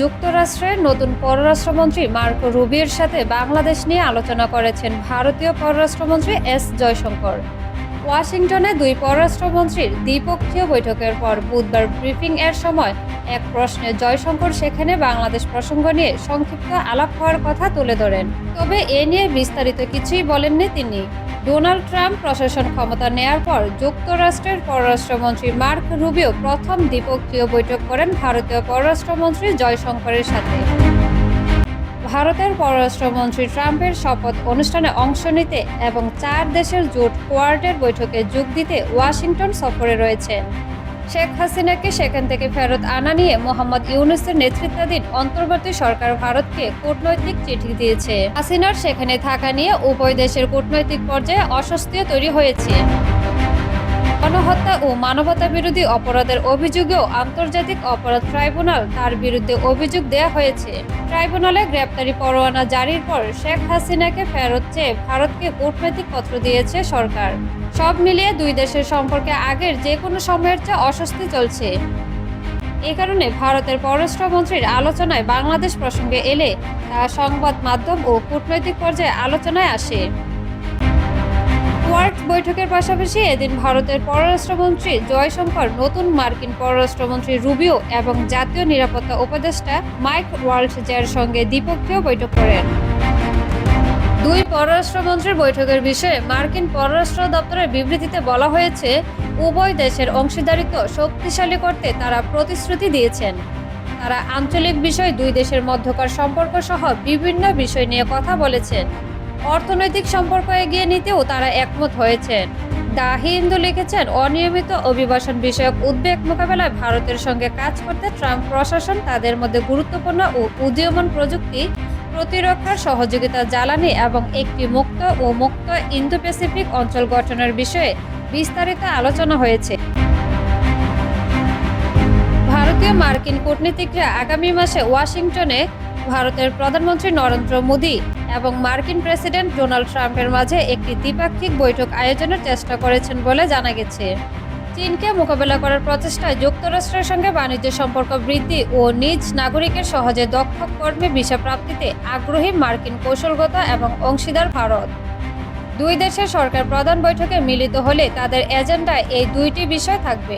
যুক্তরাষ্ট্রের নতুন পররাষ্ট্রমন্ত্রী মার্কো রুবিওর সাথে বাংলাদেশ নিয়ে আলোচনা করেছেন ভারতীয় পররাষ্ট্রমন্ত্রী এস জয়শঙ্কর। ওয়াশিংটনে দুই পররাষ্ট্রমন্ত্রীর দ্বিপক্ষীয় বৈঠকের পর বুধবার ব্রিফিং এর সময় এক প্রশ্নে জয়শঙ্কর সেখানে বাংলাদেশ প্রসঙ্গ নিয়ে সংক্ষিপ্ত আলাপ হওয়ার কথা তুলে ধরেন। তবে এ নিয়ে বিস্তারিত কিছুই বলেননি তিনি। ডোনাল্ড ট্রাম্প প্রশাসন ক্ষমতা নেয়ার পর যুক্তরাষ্ট্রের পররাষ্ট্রমন্ত্রী মার্ক রুবিও প্রথম দ্বিপক্ষীয় বৈঠক করেন ভারতীয় পররাষ্ট্রমন্ত্রী জয়শঙ্করের সাথে। ভারতের পররাষ্ট্রমন্ত্রী ট্রাম্পের শপথ অনুষ্ঠানে অংশ নিতে এবং চার দেশের জোট কোয়ার্টের বৈঠকে যোগ দিতে ওয়াশিংটন সফরে রয়েছেন। শেখ হাসিনাকে সেখান থেকে ফেরত আনা নিয়ে মোহাম্মদ ইউনুসের নেতৃত্বাধীন অন্তর্বর্তী সরকার ভারতকে কূটনৈতিক চিঠি দিয়েছে। হাসিনার সেখানে থাকা নিয়ে উভয় দেশের কূটনৈতিক পর্যায়ে অস্বস্তিও তৈরি হয়েছে। গণহত্যা ও মানবতা বিরোধী অপরাধের অভিযোগেও আন্তর্জাতিক অপরাধ ট্রাইব্যুনাল তার বিরুদ্ধে অভিযোগ দেয়া হয়েছে। ট্রাইব্যুনালে গ্রেপ্তারি পরোয়ানা জারির পর শেখ হাসিনাকে ফেরত চেয়ে ভারতকে কূটনৈতিক পত্র দিয়েছে সরকার। সব মিলিয়ে দুই দেশের সম্পর্কে আগের যে কোনো সময়ের চেয়ে অস্বস্তি চলছে। এ কারণে ভারতের পররাষ্ট্রমন্ত্রীর আলোচনায় বাংলাদেশ প্রসঙ্গে এলে তা সংবাদ মাধ্যম ও কূটনৈতিক পর্যায়ে আলোচনায় আসে। কোয়ার্ট বৈঠকের পাশাপাশি এদিন ভারতের পররাষ্ট্রমন্ত্রী জয়শঙ্কর, নতুন মার্কিন পররাষ্ট্রমন্ত্রী রুবিও এবং জাতীয় নিরাপত্তা উপদেষ্টা মাইক ওয়ার্ল্ডজের সঙ্গে দ্বিপক্ষীয় বৈঠক করেন। দুই পররাষ্ট্রমন্ত্রীর বৈঠকের বিষয়ে মার্কিন পররাষ্ট্র দপ্তরের বিবৃতিতে বলা হয়েছে, উভয় দেশের অংশীদারিত্ব শক্তিশালী করতে তারা প্রতিশ্রুতি দিয়েছেন। তারা আঞ্চলিক বিষয় দুই দেশের মধ্যকার সম্পর্ক সহ বিভিন্ন বিষয় নিয়ে কথা বলেছেন। অর্থনৈতিক সম্পর্ক এগিয়ে নিতেও তারা একমত হয়েছেন। দা হিন্দু লিখেছেন, অনিয়মিত অভিবাসন বিষয়ক উদ্বেগ মোকাবেলায় ভারতের সঙ্গে কাজ করতে ট্রাম্প প্রশাসন তাদের মধ্যে গুরুত্বপূর্ণ ও উদীয়মান প্রযুক্তি প্রতিরক্ষার সহযোগিতা জ্বালানি এবং একটি মুক্ত ও মুক্ত ইন্দো প্যাসিফিক অঞ্চল গঠনের বিষয়ে বিস্তারিত আলোচনা হয়েছে। ভারতীয় মার্কিন কূটনীতিকরা আগামী মাসে ওয়াশিংটনে ভারতের প্রধানমন্ত্রী নরেন্দ্র মোদী এবং মার্কিন প্রেসিডেন্ট ডোনাল্ড ট্রাম্পের মাঝে একটি দ্বিপাক্ষিক বৈঠক আয়োজনের চেষ্টা করেছেন বলে জানা গেছে। চীনকে মোকাবেলা করার প্রচেষ্টায় যুক্তরাষ্ট্রের সঙ্গে বাণিজ্য সম্পর্ক বৃদ্ধি ও নিজ নাগরিকের সহজে দক্ষ কর্মে ভিসা প্রাপ্তিতে আগ্রহী মার্কিন কৌশলগত এবং অংশীদার ভারত। দুই দেশের সরকার প্রধান বৈঠকে মিলিত হলে তাদের এজেন্ডায় এই দুইটি বিষয় থাকবে।